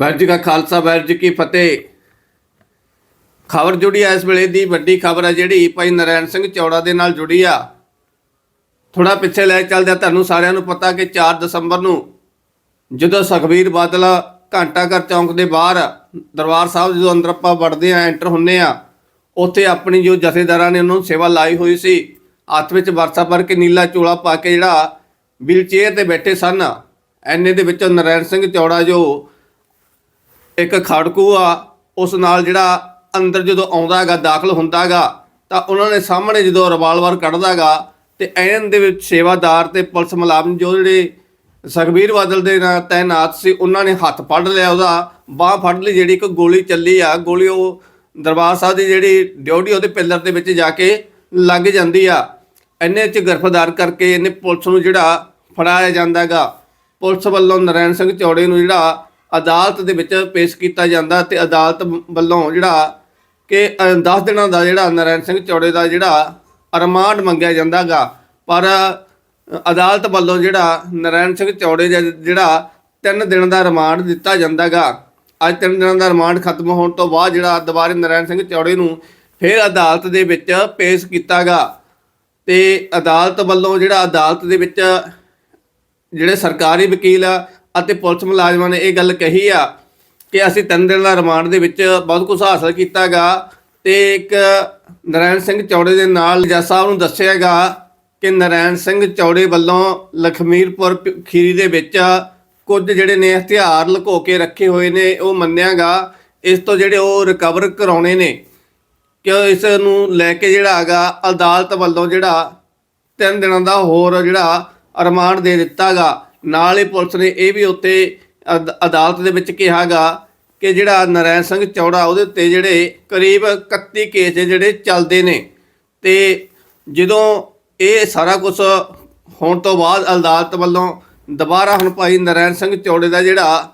ਵਾਹਿਗੁਰੂ ਜੀ ਕਾ ਖਾਲਸਾ ਵਾਹਿਗੁਰੂ ਜੀ ਕੀ ਫਤਿਹ। ਖਬਰ ਜੁੜੀ ਆ ਇਸ ਵੇਲੇ ਦੀ, ਵੱਡੀ ਖਬਰ ਹੈ ਜਿਹੜੀ ਭਾਈ ਨਰੈਣ ਸਿੰਘ ਚੌੜਾ ਦੇ ਨਾਲ ਜੁੜੀ ਆ। ਥੋੜਾ ਪਿੱਛੇ ਲੈ ਚੱਲਦੇ ਤੁਹਾਨੂੰ ਸਾਰਿਆਂ ਨੂੰ ਪਤਾ ਕਿ 4 ਦਸੰਬਰ ਨੂੰ ਜਦੋਂ ਸੁਖਬੀਰ ਬਾਦਲ ਘੰਟਾ ਘਰ ਚੌਂਕ ਦੇ ਬਾਹਰ ਦਰਬਾਰ ਸਾਹਿਬ ਜਦੋਂ ਅੰਦਰ ਆਪਾਂ ਵੜਦੇ ਆ, ਐਂਟਰ ਹੁੰਨੇ ਆ, ਉੱਥੇ ਆਪਣੀ ਜੋ ਜਥੇਦਾਰਾਂ ਨੇ ਉਹਨਾਂ ਨੂੰ ਸੇਵਾ ਲਾਈ ਹੋਈ ਸੀ, ਹੱਥ ਵਿੱਚ ਵਰਸਾ ਭਰ ਕੇ ਨੀਲਾ ਚੋਲਾ ਪਾ ਕੇ ਜਿਹੜਾ ਵੀਲ ਚੇਅਰ ਤੇ ਬੈਠੇ ਸਨ, ਐਨੇ ਦੇ ਵਿੱਚੋਂ ਨਰੈਣ ਸਿੰਘ ਚੌੜਾ ਜੋ ਇੱਕ ਖੜਕੂ ਆ, ਉਸ ਨਾਲ ਜਿਹੜਾ ਅੰਦਰ ਜਦੋਂ ਆਉਂਦਾ ਹੈਗਾ, ਦਾਖਲ ਹੁੰਦਾ ਹੈਗਾ, ਤਾਂ ਉਹਨਾਂ ਨੇ ਸਾਹਮਣੇ ਜਦੋਂ ਰਿਵਾਲਵਰ ਕੱਢਦਾਗਾ ਤੇ ਐਨ ਦੇ ਵਿੱਚ ਸੇਵਾਦਾਰ ਤੇ ਪੁਲਿਸ ਮੁਲਾਜ਼ਮ ਜੋ ਜਿਹੜੇ ਸੁਖਬੀਰ ਬਾਦਲ ਦੇ ਨਾਲ ਤਾਇਨਾਤ ਸੀ, ਉਹਨਾਂ ਨੇ ਹੱਥ ਫੜ ਲਿਆ ਉਹਦਾ, ਬਾਹ ਫੜ ਲਈ ਜਿਹੜੀ ਇੱਕ ਗੋਲੀ ਚੱਲੀ ਆ, ਗੋਲੀ ਉਹ ਦਰਬਾਰ ਸਾਹਿਬ ਦੀ ਜਿਹੜੀ ਡਿਊਟੀ ਉਹਦੇ ਪਿੱਲਰ ਦੇ ਵਿੱਚ ਜਾ ਕੇ ਲੱਗ ਜਾਂਦੀ ਆ। ਇੰਨੇ ਚ ਗ੍ਰਿਫਤਾਰ ਕਰਕੇ ਇਹਨੇ ਪੁਲਿਸ ਨੂੰ ਜਿਹੜਾ ਫੜਾਇਆ ਜਾਂਦਾਗਾ ਪੁਲਿਸ ਵੱਲੋਂ ਨਰੈਣ ਸਿੰਘ ਚੌੜੇ ਨੂੰ ਜਿਹੜਾ ਅਦਾਲਤ ਦੇ ਵਿੱਚ ਪੇਸ਼ ਕੀਤਾ ਜਾਂਦਾ ਤੇ ਅਦਾਲਤ ਵੱਲੋਂ ਜਿਹੜਾ ਕਿ 10 ਦਿਨਾਂ ਦਾ ਜਿਹੜਾ ਨਰੈਣ ਸਿੰਘ ਚੌੜੇ ਦਾ ਜਿਹੜਾ ਰਿਮਾਂਡ ਮੰਗਿਆ ਜਾਂਦਾਗਾ। ਪਰ ਅਦਾਲਤ ਵੱਲੋਂ ਜਿਹੜਾ ਨਰੈਣ ਸਿੰਘ ਚੌੜੇ ਦਾ ਜਿਹੜਾ 3 ਦਿਨ ਦਾ ਰਿਮਾਂਡ ਦਿੱਤਾ ਜਾਂਦਾਗਾ। ਅੱਜ 3 ਦਿਨਾਂ ਦਾ ਰਿਮਾਂਡ ਖਤਮ ਹੋਣ ਤੋਂ ਬਾਅਦ ਜਿਹੜਾ ਦੁਬਾਰੇ ਨਰੈਣ ਸਿੰਘ ਚੌੜੇ ਨੂੰ ਫਿਰ ਅਦਾਲਤ ਦੇ ਵਿੱਚ ਪੇਸ਼ ਕੀਤਾਗਾ। ਤੇ ਅਦਾਲਤ ਵੱਲੋਂ ਜਿਹੜਾ ਅਦਾਲਤ ਦੇ ਵਿੱਚ ਜਿਹੜੇ ਸਰਕਾਰੀ ਵਕੀਲ ਆ ਅਤੇ ਪੁਲਿਸ ਮੁਲਾਜ਼ਮਾਂ ਨੇ ਇਹ ਗੱਲ ਕਹੀ ਆ ਕਿ ਅਸੀਂ ਤਿੰਨ ਦਿਨ ਦਾ ਰਿਮਾਂਡ ਦੇ ਵਿੱਚ ਬਹੁਤ ਕੁਝ ਹਾਸਲ ਕੀਤਾਗਾ ਤੇ ਇੱਕ ਨਰੈਣ ਸਿੰਘ ਚੌੜੇ ਦੇ ਨਾਲ ਜੱਜ ਸਾਹਿਬ ਨੂੰ ਦੱਸਿਆਗਾ ਕਿ ਨਰੈਣ ਸਿੰਘ ਚੌੜੇ ਵੱਲੋਂ ਲਖਮੀਰਪੁਰ ਪ- ਖੀਰੀ ਦੇ ਵਿੱਚ ਕੁਝ ਜਿਹੜੇ ਨੇ ਹਥਿਆਰ ਲੁਕੋ ਕੇ ਰੱਖੇ ਹੋਏ ਨੇ, ਉਹ ਮੰਨਿਆਗਾ। ਇਸ ਤੋਂ ਜਿਹੜੇ ਉਹ ਰਿਕਵਰ ਕਰਾਉਣੇ ਨੇ, ਕਿ ਇਸ ਨੂੰ ਲੈ ਕੇ ਜਿਹੜਾ ਹੈਗਾ ਅਦਾਲਤ ਵੱਲੋਂ ਜਿਹੜਾ ਤਿੰਨ ਦਿਨਾਂ ਦਾ ਹੋਰ ਜਿਹੜਾ ਰਿਮਾਂਡ ਦੇ ਦਿੱਤਾਗਾ। ਨਾਲ ਹੀ ਪੁਲਿਸ ਨੇ ਇਹ ਵੀ ਉੱਤੇ ਅਦ- ਅਦਾਲਤ ਦੇ ਵਿੱਚ ਕਿਹਾਗਾ ਕਿ ਜਿਹੜਾ ਨਰੈਣ ਸਿੰਘ ਚੌੜਾ ਉਹਦੇ ਉੱਤੇ ਜਿਹੜੇ ਕਰੀਬ 31 ਕੇਸ ਜਿਹੜੇ ਚੱਲਦੇ ਨੇ। ਤੇ ਜਦੋਂ ਇਹ ਸਾਰਾ ਕੁਝ ਹੋਣ ਤੋਂ ਬਾਅਦ ਅਦਾਲਤ ਵੱਲੋਂ ਦੁਬਾਰਾ ਹੁਣ ਭਾਈ ਨਰੈਣ ਸਿੰਘ ਚੌੜੇ ਦਾ ਜਿਹੜਾ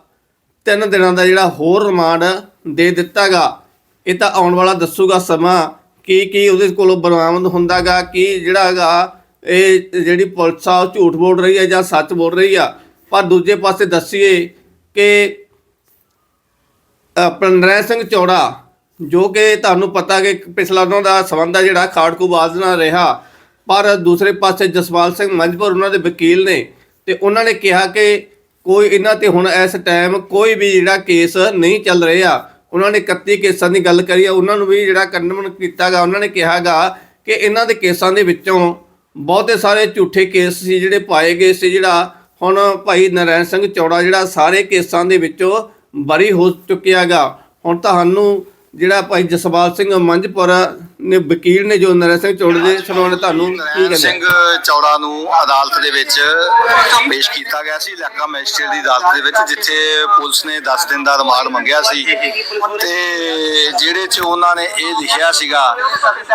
ਤਿੰਨ ਦਿਨਾਂ ਦਾ ਜਿਹੜਾ ਹੋਰ ਰਿਮਾਂਡ ਦੇ ਦਿੱਤਾਗਾ, ਇਹ ਤਾਂ ਆਉਣ ਵਾਲਾ ਦੱਸੂਗਾ ਸਮਾਂ ਕੀ ਕੀ ਉਹਦੇ ਕੋਲੋਂ ਬਰਾਮਦ ਹੁੰਦਾਗਾ, ਕੀ ਜਿਹੜਾ ਹੈਗਾ ਇਹ ਜਿਹੜੀ ਪੁਲਿਸ ਆ, ਉਹ ਝੂਠ ਬੋਲ ਰਹੀ ਹੈ ਜਾਂ ਸੱਚ ਬੋਲ ਰਹੀ ਆ? ਪਰ ਦੂਜੇ ਪਾਸੇ ਦੱਸੀਏ ਕਿ ਆਪਣਾ ਸਿੰਘ ਚੌੜਾ, ਜੋ ਕਿ ਤੁਹਾਨੂੰ ਪਤਾ ਕਿ ਪਿਛਲਾ ਉਹਨਾਂ ਦਾ ਸਬੰਧ ਆ ਜਿਹੜਾ ਖਾੜਕੂ ਬਾਜ਼ ਨਾਲ ਰਿਹਾ, ਪਰ ਦੂਸਰੇ ਪਾਸੇ ਜਸਵਾਲ ਸਿੰਘ ਮੰਝਪੁਰ ਉਹਨਾਂ ਦੇ ਵਕੀਲ ਨੇ ਤੇ ਉਹਨਾਂ ਨੇ ਕਿਹਾ ਕਿ ਕੋਈ ਇਹਨਾਂ ਤੇ ਹੁਣ ਇਸ ਟਾਈਮ ਕੋਈ ਵੀ ਜਿਹੜਾ ਕੇਸ ਨਹੀਂ ਚੱਲ ਰਿਹਾ। ਉਹਨਾਂ ਨੇ 31 ਕੇਸਾਂ ਦੀ ਗੱਲ ਕਰੀ ਆ, ਉਹਨਾਂ ਨੂੰ ਵੀ ਜਿਹੜਾ ਕੰਡਮਨ ਕੀਤਾਗਾ ਉਹਨਾਂ ਨੇ ਕਿਹਾਗਾ ਕਿ ਇਹਨਾਂ ਦੇ ਕੇਸਾਂ ਦੇ ਵਿੱਚੋਂ ਬਹੁਤੇ ਸਾਰੇ ਝੂਠੇ ਕੇਸ ਸੀ ਜਿਹੜੇ ਪਾਏ ਗਏ ਸੀ, ਜਿਹੜਾ ਹੁਣ ਭਾਈ ਨਰੈਣ ਸਿੰਘ ਚੌੜਾ ਜਿਹੜਾ ਸਾਰੇ ਕੇਸਾਂ ਦੇ ਵਿੱਚੋਂ ਬਰੀ ਹੋ ਚੁੱਕਿਆਗਾ ਹੁਣ ਤੁਹਾਨੂੰ ਜਿਹੜਾ ਭਾਈ ਜਸਪਾਲ ਸਿੰਘ ਮੰਝਪੁਰ ਨੇ ਵਕੀਲ ਨੇ ਜੋ ਨਰੈਣ ਸਿੰਘ ਚੌੜੇ ਦੇ ਸੁਣਾਉਣੇ ਤੁਹਾਨੂੰ ਕੀ ਕਹਿੰਦੇ ਸਿੰਘ ਚੌੜਾ ਨੂੰ ਅਦਾਲਤ ਦੇ ਵਿੱਚ ਪੇਸ਼ ਕੀਤਾ ਗਿਆ ਸੀ ਇਲਾਕਾ ਮੈਜਿਸਟਰੇਟ ਦੀ ਅਦਾਲਤ ਦੇ ਵਿੱਚ ਜਿੱਥੇ ਪੁਲਿਸ ਨੇ 10 ਦਿਨ ਦਾ ਰਿਮਾਂਡ ਮੰਗਿਆ ਸੀ। ਤੇ ਜਿਹੜੇ ਚ ਉਹਨਾਂ ਨੇ ਇਹ ਲਿਖਿਆ ਸੀਗਾ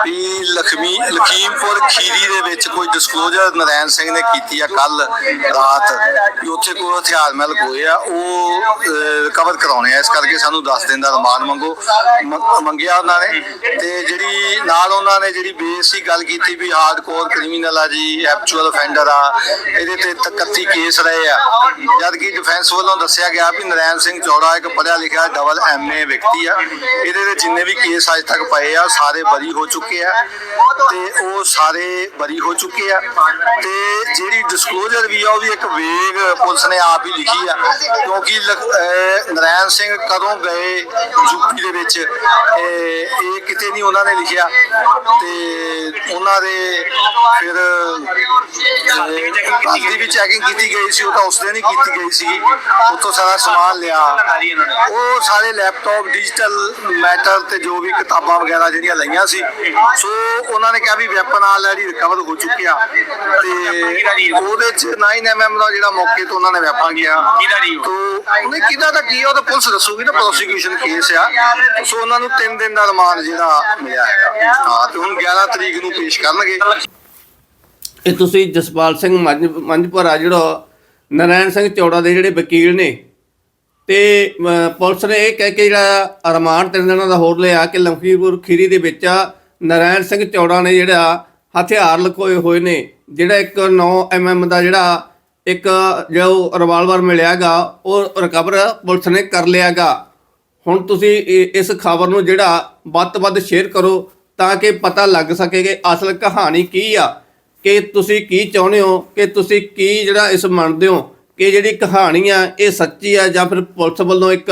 ਵੀ ਲਖਮੀ ਲਖੀਮਪੁਰ ਖੀਰੀ ਦੇ ਵਿੱਚ ਕੋਈ ਡਿਸਕਲੋਜ਼ਰ ਨਰੈਣ ਸਿੰਘ ਨੇ ਕੀਤੀ ਆ ਕੱਲ ਰਾਤ ਵੀ ਉੱਥੇ ਕੋਈ ਹਥਿਆਰ ਮਿਲ ਹੋਏ ਆ ਉਹ ਕਵਰ ਕਰਾਉਣੇ ਆ। ਇਸ ਕਰਕੇ ਸਾਨੂੰ 10 ਦਿਨ ਦਾ ਰਿਮਾਂਡ ਮੰਗੋ ਮੰਗਿਆ ਉਹਨਾਂ ਨੇ। ਤੇ ਜਿਹੜੀ ਨਾਲ ਉਹਨਾਂ ਨੇ ਜਿਹੜੀ ਬੇਸ ਬੇਸਿਕ ਗੱਲ ਕੀਤੀ ਵੀ ਹਾਰਡਕੋਰ ਕ੍ਰਿਮੀਨਲ ਆ ਜੀ ਐਕਚੁਅਲ ਅਫੈਂਡਰ ਆ, ਇਹਦੇ ਤੇ 31 ਕੇਸ ਰਹੇ ਆ। ਜਦ ਕਿ ਡਿਫੈਂਸ ਵੱਲੋਂ ਦੱਸਿਆ ਗਿਆ ਵੀ ਨਰੈਣ ਸਿੰਘ ਚੌੜਾ ਇੱਕ ਪੜ੍ਹਿਆ ਲਿਖਿਆ ਡਬਲ ਐਮਏ ਵਿਅਕਤੀ ਆ। ਇਹਦੇ ਦੇ ਜਿੰਨੇ ਵੀ ਕੇਸ ਅੱਜ ਤੱਕ ਪਏ ਆ, ਸਾਰੇ ਬਰੀ ਹੋ ਚੁੱਕੇ ਆ ਤੇ ਉਹ ਸਾਰੇ ਬਰੀ ਹੋ ਚੁੱਕੇ ਆ। ਤੇ ਜਿਹੜੀ ਡਿਸਕਲੋਜ਼ਰ ਵੀ ਆ, ਉਹ ਵੀ ਇੱਕ ਵੇਗ ਪੁਲਿਸ ਨੇ ਆਪ ਹੀ ਲਿਖੀ ਆ, ਕਿਉਂਕਿ ਲਖ- ਅਹ ਨਰੈਣ ਸਿੰਘ ਕਦੋਂ ਗਏ ਯੂਪੀ ਦੇ ਵਿੱਚ ਇਹ ਕਿਤੇ ਨਹੀਂ ਉਹਨਾਂ ਨੇ ਲਿਖਿਆ। Colombia. ਤੇ ਉਹਨਾਂ ਦੇ ਫਿਰ ਅਹ, ਵੀ ਚੈਕਿੰਗ ਕੀਤੀ ਗਈ ਸੀ ਉਹ ਤਾਂ ਉਸ ਦਿਨ ਹੀ ਕੀਤੀ ਗਈ ਸੀ। ਉੱਥੋਂ ਸਾਰਾ ਸਮਾਨ ਲਿਆ। ਉਹ ਸਾਰੇ ਲੈਪਟਾਪ ਡਿਜੀਟਲ ਮੈਟਰ ਤੇ ਜੋ ਵੀ ਕਿਤਾਬਾਂ ਵਗੈਰਾ ਜਿਹੜੀਆਂ ਲਈਆਂ ਸੀ ਸੋ ਉਹਨਾਂ ਨੇ ਕਿਹਾ ਵੀ ਵੈਪਨ ਆਲਰੇਡੀ ਰਿਕਵਰ ਹੋ ਚੁੱਕਿਆ ਤੇ ਉਹਦੇ ਚ 9mm ਦਾ ਜਿਹੜਾ ਮੌਕੇ ਤੋਂ ਉਹਨਾਂ ਨੇ ਵੈਪਨ ਗਿਆ। ਤੋਂ ਉਹਨੇ ਕਿਹਦਾ ਤਾਂ ਕੀ ਉਹ ਤਾਂ ਪੁਲਿਸ ਦੱਸੂਗੀ ਨਾ ਪ੍ਰੋਸੀਕਿਊਸ਼ਨ ਕੇਸ ਆ। ਸੋ ਉਹਨਾਂ ਨੂੰ 3 ਦਿਨ ਦਾ ਰਿਮਾਂਡ ਜਿਹੜਾ ਮਿਲਿਆ ਹੈਗਾ। ਹਾਂ, ਤੇ ਹੁਣ 11 ਤਰੀਕ ਨੂੰ ਪੇਸ਼ ਕਰਨਗੇ। ਇਹ ਤੁਸੀਂ ਜਸਪਾਲ ਸਿੰਘ ਮੰਝ ਜਿਹੜਾ ਨਰੈਣ ਸਿੰਘ ਚੌੜਾ ਦੇ ਜਿਹੜੇ ਵਕੀਲ ਨੇ, ਤੇ ਪੁਲਿਸ ਨੇ ਇਹ ਕਹਿ ਕੇ ਜਿਹੜਾ ਰਿਮਾਂਡ ਤਿੰਨ ਦਿਨਾਂ ਦਾ ਹੋਰ ਲਿਆ ਕਿ ਲੰਖੀਪੁਰ ਖੀਰੀ ਦੇ ਵਿੱਚ ਨਰੈਣ ਸਿੰਘ ਚੌੜਾ ਨੇ ਜਿਹੜਾ ਹਥਿਆਰ ਲਕੋਏ ਹੋਏ ਨੇ, ਜਿਹੜਾ ਇੱਕ 9 ਐਮਐਮ ਦਾ ਜਿਹੜਾ ਇੱਕ ਜੋ ਰਿਵਾਲਵਰ ਮਿਲਿਆਗਾ ਉਹ ਰਿਕਵਰ ਪੁਲਿਸ ਨੇ ਕਰ ਲਿਆਗਾ ਹੁਣ ਤੁਸੀਂ ਇਸ ਖਬਰ ਨੂੰ ਜਿਹੜਾ ਵੱਧ ਤੋਂ ਵੱਧ ਸ਼ੇਅਰ ਕਰੋ ਤਾਂ ਕਿ ਪਤਾ ਲੱਗ ਸਕੇ ਕਿ ਅਸਲ ਕਹਾਣੀ ਕੀ ਆ, ਕਿ ਤੁਸੀਂ ਕੀ ਚਾਹੁੰਦੇ ਹੋ, ਕਿ ਤੁਸੀਂ ਕੀ ਜਿਹੜਾ ਇਸ ਮੰਨਦੇ ਹੋ, ਕਿ ਜਿਹੜੀ ਕਹਾਣੀ ਆ, ਇਹ ਸੱਚੀ ਆ ਜਾਂ ਫਿਰ ਪੁਲਿਸ ਵੱਲੋਂ ਇੱਕ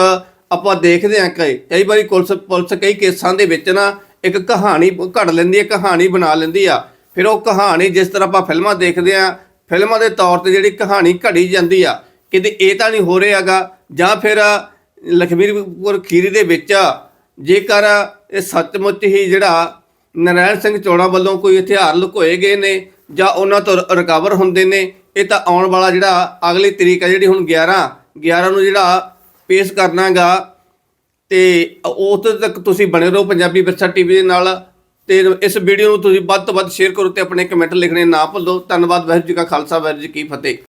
ਆਪਾਂ ਦੇਖਦੇ ਹਾਂ ਕਿ ਕਈ ਵਾਰੀ ਪੁਲਿਸ ਪੁਲਿਸ ਕਈ ਕੇਸਾਂ ਦੇ ਵਿੱਚ ਨਾ ਇੱਕ ਕਹਾਣੀ ਘੜ ਲੈਂਦੀ ਹੈ, ਕਹਾਣੀ ਬਣਾ ਲੈਂਦੀ ਆ। ਫਿਰ ਉਹ ਕਹਾਣੀ ਜਿਸ ਤਰ੍ਹਾਂ ਆਪਾਂ ਫਿਲਮਾਂ ਦੇਖਦੇ ਆ ਫਿਲਮਾਂ ਦੇ ਤੌਰ ਤੇ ਜਿਹੜੀ ਕਹਾਣੀ ਘੜੀ ਜਾਂਦੀ ਆ, ਕਿਤੇ ਇਹ ਤਾਂ ਨਹੀਂ ਹੋ ਰਿਹਾਗਾ ਜਾਂ ਫਿਰ ਲਖਮੀਰਪੁਰ ਖੀਰੀ ਦੇ ਵਿੱਚ ਜੇਕਰ ਇਹ ਸੱਚਮੁੱਚ ਹੀ ਜਿਹੜਾ ਨਰੈਣ ਸਿੰਘ ਚੋੜਾ ਵੱਲੋਂ ਕੋਈ ਹਥਿਆਰ ਲੁਕੋਏ ਗਏ ਨੇ ਜਾਂ ਉਹਨਾਂ ਤੋਂ ਰਿਕਵਰ ਹੁੰਦੇ ਨੇ, ਇਹ ਤਾਂ ਆਉਣ ਵਾਲਾ ਜਿਹੜਾ ਅਗਲੀ ਤਰੀਕ ਹੈ ਜਿਹੜੀ ਹੁਣ 11 11 ਨੂੰ ਜਿਹੜਾ ਪੇਸ਼ ਕਰਨਾਗਾ। ਤੇ ਉਸ ਤੱਕ ਤੁਸੀਂ ਬਣੇ ਰਹੋ ਪੰਜਾਬੀ ਵਿਰਸਾ ਟੀਵੀ ਦੇ ਨਾਲ। ਤੇ ਇਸ ਵੀਡੀਓ ਨੂੰ ਤੁਸੀਂ ਵੱਧ ਤੋਂ ਵੱਧ ਸ਼ੇਅਰ ਕਰੋ ਤੇ ਆਪਣੇ ਕਮੈਂਟ ਲਿਖਣੇ ਨਾ ਭੁੱਲੋ। ਧੰਨਵਾਦ, ਵਾਹਿਗੁਰੂ ਜੀ ਕਾ ਖਾਲਸਾ, ਵਾਹਿਗੁਰੂ ਜੀ ਕੀ ਫਤਿਹ।